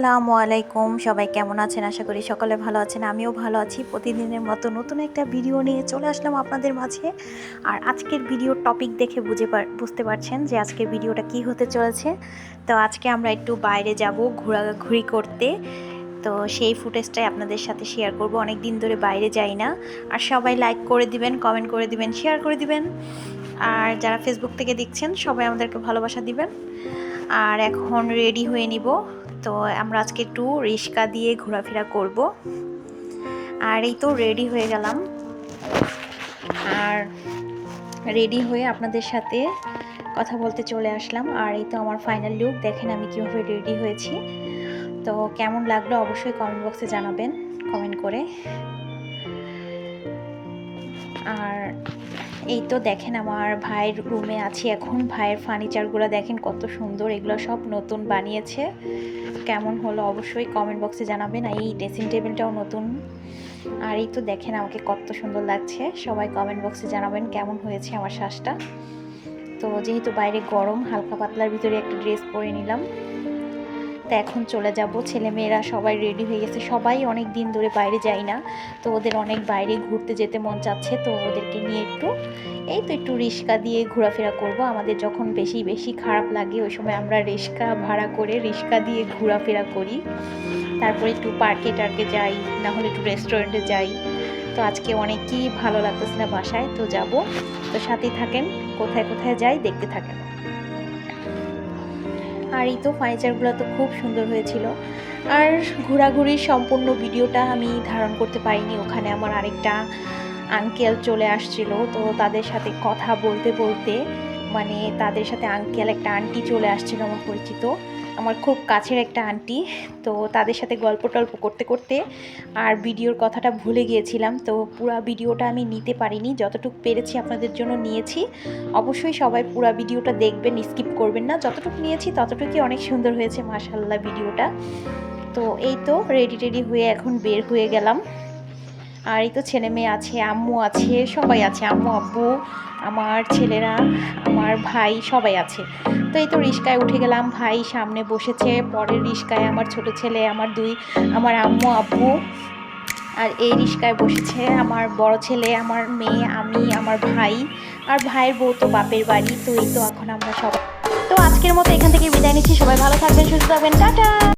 আসসালামু আলাইকুম। সবাই কেমন আছেন? আশা করি সকলে ভালো আছেন, আমিও ভালো আছি। প্রতিদিনের মতো নতুন একটা ভিডিও নিয়ে চলে আসলাম আপনাদের মাঝে। আর আজকের ভিডিওর টপিক দেখে বুঝে বুঝতে পারছেন যে আজকের ভিডিওটা কি হতে চলেছে। তো আজকে আমরা একটু বাইরে যাব ঘোরাঘুরি করতে। তো সেই ফুটেজটাই আপনাদের সাথে শেয়ার করব। অনেক দিন ধরে বাইরে যাই না। আর সবাই লাইক করে দিবেন কমেন্ট করে দিবেন শেয়ার করে দিবেন। আর যারা ফেসবুক থেকে দেখছেন, সবাই আমাদেরকে ভালোবাসা দিবেন। আর এখন রেডি হয়ে নিব। তো আমরা আজকে একটু রিক্সা দিয়ে ঘোরাফেরা করব। আর এই তো রেডি হয়ে গেলাম। আর রেডি হয়ে আপনাদের সাথে কথা বলতে চলে আসলাম। আর এই তো আমার ফাইনাল লুক দেখেন আমি কীভাবে রেডি হয়েছি। তো কেমন লাগল অবশ্যই কমেন্ট বক্সে জানাবেন কমেন্ট করে। আর এই তো দেখেন আমার ভাইয়ের রুমে আছি এখন। ভাইয়ের ফার্নিচারগুলো দেখেন কত সুন্দর, এগুলো সব নতুন বানিয়েছে। কেমন হলো অবশ্যই কমেন্ট বক্সে জানাবেন। আর এই ড্রেসিং টেবিলটাও নতুন। আর এই তো দেখেন আমাকে কত সুন্দর লাগছে। সবাই কমেন্ট বক্সে জানাবেন কেমন হয়েছে আমার শ্বাসটা। তো যেহেতু বাইরে গরম, হালকা পাতলার ভিতরে একটা ড্রেস পরে নিলাম। তো এখন চলে যাব। ছেলেমেয়েরা সবাই রেডি হয়ে গেছে। সবাই অনেক দিন ধরে বাইরে যায় না। তো ওদের অনেক বাইরে ঘুরতে যেতে মন চাচ্ছে। তো ওদেরকে নিয়ে একটু, এই তো একটু রিক্সা দিয়ে ঘোরাফেরা করব। আমাদের যখন বেশি বেশি খারাপ লাগে, ওই সময় আমরা রিক্সা ভাড়া করে রিক্সা দিয়ে ঘোরাফেরা করি। তারপরে একটু পার্কে টার্কে যাই না হলে একটু রেস্টুরেন্টে যাই। তো আজকে অনেকই ভালো লাগতেছে না বাসায়। তো যাব। তো সাথেই থাকেন। কোথায় কোথায় যাই দেখতে থাকেন। আর এই তো ফার্নিচারগুলো তো খুব সুন্দর হয়েছিল। আর ঘোরাঘুরির সম্পূর্ণ ভিডিওটা আমি ধারণ করতে পারিনি, ওখানে আমার আরেকটা আঙ্কেল চলে আসছিল, তো তাদের সাথে কথা বলতে বলতে মানে তাদের সাথে আঙ্কেল একটা আন্টি চলে আসছিল, আমার পরিচিত। আমার খুব কাছের একটা আন্টি, তো তাদের সাথে গল্প টল্প করতে করতে আর ভিডিওর কথাটা ভুলে গিয়েছিলাম, তো পুরো ভিডিওটা আমি নিতে পারিনি, যতটুকু পেরেছি আপনাদের জন্য নিয়েছি। অবশ্যই সবাই পুরো ভিডিওটা দেখবেন, স্কিপ করবেন না, যতটুকু নিয়েছি ততটুকুই অনেক সুন্দর হয়েছে মাশাল্লাহ ভিডিওটা। তো এই তো রেডি টেডি হয়ে এখন বের হয়ে গেলাম। আর এই তো ছেলে মেয়ে আছে, আম্মু আছে, সবাই আছে, আম্মু, আব্বু, আমার ছেলেরা, আমার ভাই সবাই আছে। তো এই তো রিস্কায় উঠে গেলাম, ভাই সামনে বসেছে, পরের রিস্কায় আমার ছোট ছেলে, আমার দুই, আমার আম্মু, আব্বু। আর এই রিস্কায় বসেছে আমার বড় ছেলে, আমার মেয়ে, আমি, আমার ভাই। আর ভাইয়ের বউ তো বাপের বাড়ি, তো এই তো এখন আমরা সবাই তো আজকের মতো এখান থেকে বিদায় নিচ্ছি, সবাই ভালো থাকবেন, সুস্থ থাকবেন, টাটা!